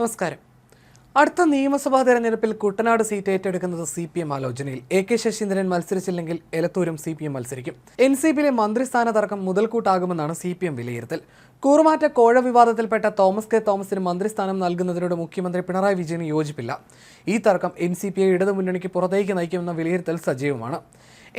നമസ്കാരം. അടുത്ത നിയമസഭാ തെരഞ്ഞെടുപ്പിൽ കുട്ടനാട് സീറ്റ് ഏറ്റെടുക്കുന്നത് സി പി എം ആലോചനയിൽ. എ കെ ശശീന്ദ്രൻ മത്സരിച്ചില്ലെങ്കിൽ എലത്തൂരും സി പി എം മത്സരിക്കും. എൻ സി പിയിലെ മന്ത്രിസ്ഥാന തർക്കം മുതൽക്കൂട്ടാകുമെന്നാണ് സി പി എം വിലയിരുത്തൽ. കൂറുമാറ്റ കോഴ വിവാദത്തിൽപ്പെട്ട തോമസ് കെ തോമസിന് മന്ത്രിസ്ഥാനം നൽകുന്നതിനോട് മുഖ്യമന്ത്രി പിണറായി വിജയന് യോജിപ്പില്ല. ഈ തർക്കം എൻ സി പിയെ ഇടതുമുന്നണിക്ക് പുറത്തേക്ക് നയിക്കുമെന്ന വിലയിരുത്തൽ സജീവമാണ്.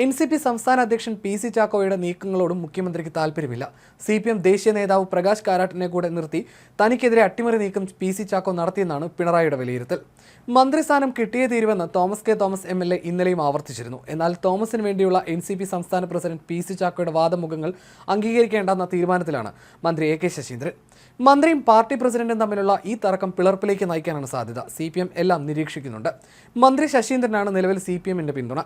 എൻ സി പി സംസ്ഥാന അധ്യക്ഷൻ പി സി ചാക്കോയുടെ നീക്കങ്ങളോടും മുഖ്യമന്ത്രിക്ക് താല്പര്യമില്ല സി പി എം ദേശീയ നേതാവ് പ്രകാശ് കാരാട്ടിനെ കൂടെ നിർത്തി തനിക്കെതിരെ അട്ടിമറി നീക്കം പി സി ചാക്കോ നടത്തിയെന്നാണ് പിണറായിയുടെ വിലയിരുത്തൽ. മന്ത്രിസ്ഥാനം കിട്ടിയേ തീരുവെന്ന് Thomas K Thomas M L A ഇന്നലെയും ആവർത്തിച്ചിരുന്നു. എന്നാൽ തോമസിന് വേണ്ടിയുള്ള എൻ സി പി സംസ്ഥാന പ്രസിഡന്റ് പി സി ചാക്കോയുടെ വാദമുഖങ്ങൾ അംഗീകരിക്കേണ്ടെന്ന തീരുമാനത്തിലാണ് മന്ത്രി എ കെ ശശീന്ദ്രൻ. മന്ത്രിയും പാർട്ടി പ്രസിഡന്റും തമ്മിലുള്ള ഈ തർക്കം പിളർപ്പിലേക്ക് നയിക്കാനാണ് സാധ്യത. സി എല്ലാം നിരീക്ഷിക്കുന്നുണ്ട്. മന്ത്രി ശശീന്ദ്രനാണ് നിലവിൽ സി പി പിന്തുണ.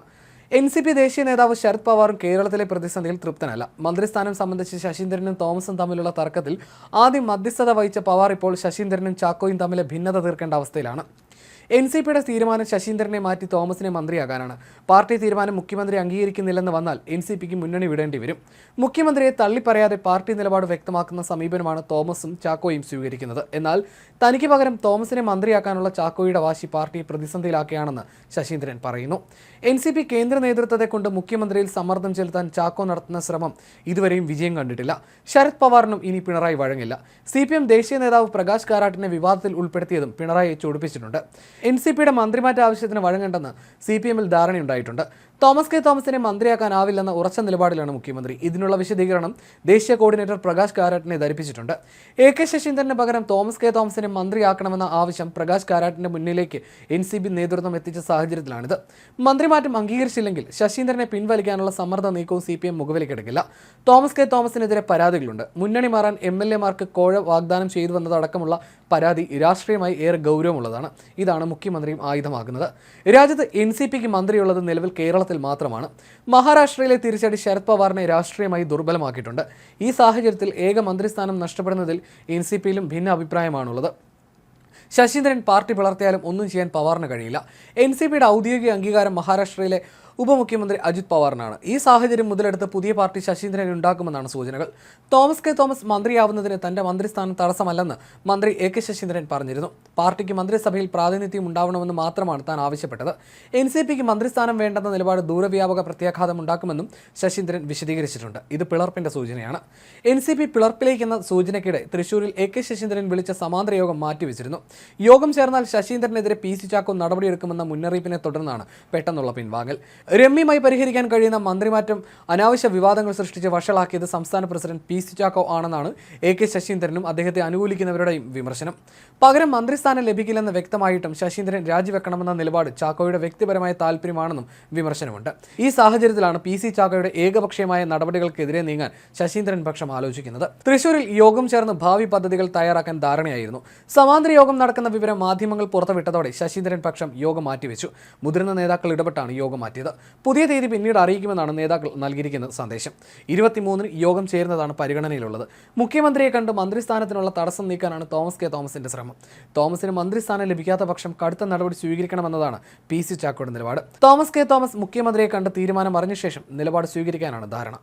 എൻ സി പി ദേശീയ നേതാവ് ശരത് പവാറും കേരളത്തിലെ പ്രതിസന്ധിയിൽ തൃപ്തനല്ല. മന്ത്രിസ്ഥാനം സംബന്ധിച്ച് ശശീന്ദ്രനും തോമസും തമ്മിലുള്ള തർക്കത്തിൽ ആദ്യം മധ്യസ്ഥത വഹിച്ച പവാർ ഇപ്പോൾ ശശീന്ദ്രനും ചാക്കോയും തമ്മിലെ ഭിന്നത തീർക്കേണ്ട അവസ്ഥയിലാണ്. എൻ സി പിയുടെ തീരുമാനം ശശീന്ദ്രനെ മാറ്റി തോമസിനെ മന്ത്രിയാകാനാണ് പാർട്ടി തീരുമാനം മുഖ്യമന്ത്രി അംഗീകരിക്കുന്നില്ലെന്ന് വന്നാൽ എൻ സി പിക്ക് മുന്നണി വിടേണ്ടി വരും. മുഖ്യമന്ത്രിയെ തള്ളിപ്പറയാതെ പാർട്ടി നിലപാട് വ്യക്തമാക്കുന്ന സമീപനമാണ് തോമസും ചാക്കോയും സ്വീകരിക്കുന്നത്. എന്നാൽ തനിക്ക് പകരം തോമസിനെ മന്ത്രിയാക്കാനുള്ള ചാക്കോയുടെ വാശി പാർട്ടിയെ പ്രതിസന്ധിയിലാക്കുകയാണെന്ന് ശശീന്ദ്രൻ പറയുന്നു. എൻ സി പി കേന്ദ്ര നേതൃത്വത്തെ കൊണ്ട് മുഖ്യമന്ത്രിയിൽ സമ്മർദ്ദം ചെലുത്താൻ ചാക്കോ നടത്തുന്ന ശ്രമം ഇതുവരെയും വിജയം കണ്ടിട്ടില്ല. ശരത് പവാറിനും ഇനി പിണറായി വഴങ്ങില്ല. സി പി എം ദേശീയ നേതാവ് പ്രകാശ് കാരാട്ടിനെ വിവാദത്തിൽ ഉൾപ്പെടുത്തിയതും പിണറായിയെ ചൊടിപ്പിച്ചിട്ടുണ്ട്. എൻ സി പിയുടെ മന്ത്രിമാറ്റ ആവശ്യത്തിന് വഴങ്ങേണ്ടെന്ന് സി പി എമ്മിൽ ധാരണയുണ്ടായിട്ടുണ്ട്. തോമസ് കെ തോമസിനെ മന്ത്രിയാക്കാനാവില്ലെന്ന ഉറച്ച നിലപാടിലാണ് മുഖ്യമന്ത്രി. ഇതിനുള്ള വിശദീകരണം ദേശീയ കോർഡിനേറ്റർ പ്രകാശ് കാരാട്ടിനെ ധരിപ്പിച്ചിട്ടുണ്ട്. എ കെ ശശീന്ദ്രന് പകരം തോമസ് കെ തോമസിനെ മന്ത്രിയാക്കണമെന്ന ആവശ്യം പ്രകാശ് കാരാട്ടിന്റെ മുന്നിലേക്ക് എൻ സി ബി നേതൃത്വം എത്തിച്ച സാഹചര്യത്തിലാണിത്. മന്ത്രിമാറ്റം അംഗീകരിച്ചില്ലെങ്കിൽ ശശീന്ദ്രനെ പിൻവലിക്കാനുള്ള സമ്മർദ്ദ നീക്കവും സി പി എം മുഖവിലേക്കെടുക്കില്ല. തോമസ് കെ തോമസിനെതിരെ പരാതികളുണ്ട്. മുന്നണി മാറാൻ എം എൽ എമാർക്ക് കോഴ വാഗ്ദാനം ചെയ്തുവെന്നതടക്കമുള്ള പരാതി രാഷ്ട്രീയമായി ഏറെ ഗൗരവമുള്ളതാണ്. ഇതാണ് മുഖ്യമന്ത്രിയും ആയുധമാകുന്നത് രാജ്യത്ത് എൻ സി പിക്ക് മന്ത്രിയുള്ളത് നിലവിൽ കേരളത്തിൽ മാത്രമാണ്. മഹാരാഷ്ട്രയിലെ തിരിച്ചടി ശരത് പവാറിനെ രാഷ്ട്രീയമായി ദുർബലമാക്കിയിട്ടുണ്ട്. ഈ സാഹചര്യത്തിൽ ഏക മന്ത്രിസ്ഥാനം നഷ്ടപ്പെടുന്നതിൽ എൻ സി പിയിലും ഭിന്ന അഭിപ്രായമാണുള്ളത്. ശശീന്ദ്രൻ പാർട്ടി പിളർത്തിയാലും ഒന്നും ചെയ്യാൻ പവാറിന് കഴിയില്ല. എൻ സി പിയുടെ ഔദ്യോഗിക അംഗീകാരം മഹാരാഷ്ട്രയിലെ ഉപമുഖ്യമന്ത്രി അജിത് പവാറിനാണ്. ഈ സാഹചര്യം മുതലെടുത്ത് പുതിയ പാർട്ടി ശശീന്ദ്രൻ ഉണ്ടാക്കുമെന്നാണ് സൂചനകൾ. തോമസ് കെ തോമസ് മന്ത്രിയാവുന്നതിന് തന്റെ മന്ത്രിസ്ഥാനം തടസ്സമല്ലെന്ന് മന്ത്രി എ കെ ശശീന്ദ്രൻ പറഞ്ഞിരുന്നു. പാർട്ടിക്ക് മന്ത്രിസഭയിൽ പ്രാതിനിധ്യം ഉണ്ടാവണമെന്ന് മാത്രമാണ് താൻ ആവശ്യപ്പെട്ടത്. എൻ സി പിക്ക് മന്ത്രിസ്ഥാനം വേണ്ടെന്ന നിലപാട് ദൂരവ്യാപക പ്രത്യാഘാതം ഉണ്ടാക്കുമെന്നും ശശീന്ദ്രൻ വിശദീകരിച്ചിട്ടുണ്ട്. ഇത് പിളർപ്പിന്റെ സൂചനയാണ്. എൻ സി പി പിളർപ്പിലേക്കെന്ന സൂചനയ്ക്കിടെ തൃശൂരിൽ എ കെ ശശീന്ദ്രൻ വിളിച്ച സമാന്തര യോഗം മാറ്റിവെച്ചിരുന്നു. യോഗം ചേർന്നാൽ ശശീന്ദ്രനെതിരെ പി സി ചാക്കോ നടപടിയെടുക്കുമെന്ന മുന്നറിയിപ്പിനെ തുടർന്നാണ് പെട്ടെന്നുള്ള പിൻവാങ്ങൽ. രമ്യമായി പരിഹരിക്കാൻ കഴിയുന്ന മന്ത്രിമാറ്റം അനാവശ്യ വിവാദങ്ങൾ സൃഷ്ടിച്ച് വഷളാക്കിയത് സംസ്ഥാന പ്രസിഡന്റ് പി സി ചാക്കോ ആണെന്നാണ് എ കെ ശശീന്ദ്രനും അദ്ദേഹത്തെ അനുകൂലിക്കുന്നവരുടെയും വിമർശനം. പകരം മന്ത്രിസ്ഥാനം ലഭിക്കില്ലെന്ന് വ്യക്തമായിട്ടും ശശീന്ദ്രൻ രാജിവെക്കണമെന്ന നിലപാട് ചാക്കോയുടെ വ്യക്തിപരമായ താല്പര്യമാണെന്നും വിമർശനമുണ്ട്. ഈ സാഹചര്യത്തിലാണ് പി സി ചാക്കോയുടെ ഏകപക്ഷീയമായ നടപടികൾക്കെതിരെ നീങ്ങാൻ ശശീന്ദ്രൻ പക്ഷം ആലോചിക്കുന്നത്. തൃശൂരിൽ യോഗം ചേർന്ന് ഭാവി പദ്ധതികൾ തയ്യാറാക്കാൻ ധാരണയായിരുന്നു. സമാന്തര യോഗം നടക്കുന്ന വിവരം മാധ്യമങ്ങൾ പുറത്തുവിട്ടതോടെ ശശീന്ദ്രൻ പക്ഷം യോഗം മാറ്റിവെച്ചു. മുതിർന്ന നേതാക്കൾ ഇടപെട്ടാണ് യോഗം മാറ്റിയത്. പുതിയ തീയതി പിന്നീട് അറിയിക്കുമെന്നാണ് നേതാക്കൾ നൽകിയിരിക്കുന്ന സന്ദേശം. ഇരുപത്തിമൂന്നിന് യോഗം ചേരുന്നതാണ് പരിഗണനയിലുള്ളത്. മുഖ്യമന്ത്രിയെ കണ്ട് മന്ത്രിസ്ഥാനത്തിനുള്ള തടസ്സം നീക്കാനാണ് തോമസ് കെ. തോമസിന്റെ ശ്രമം. തോമസിന് മന്ത്രിസ്ഥാനം ലഭിക്കാത്ത പക്ഷം കടുത്ത നടപടി സ്വീകരിക്കണമെന്നതാണ് പി. സി. ചാക്കോയുടെ നിലപാട്. Thomas K. തോമസ് മുഖ്യമന്ത്രിയെ കണ്ട് തീരുമാനം അറിഞ്ഞ ശേഷം നിലപാട് സ്വീകരിക്കാനാണ് ധാരണ.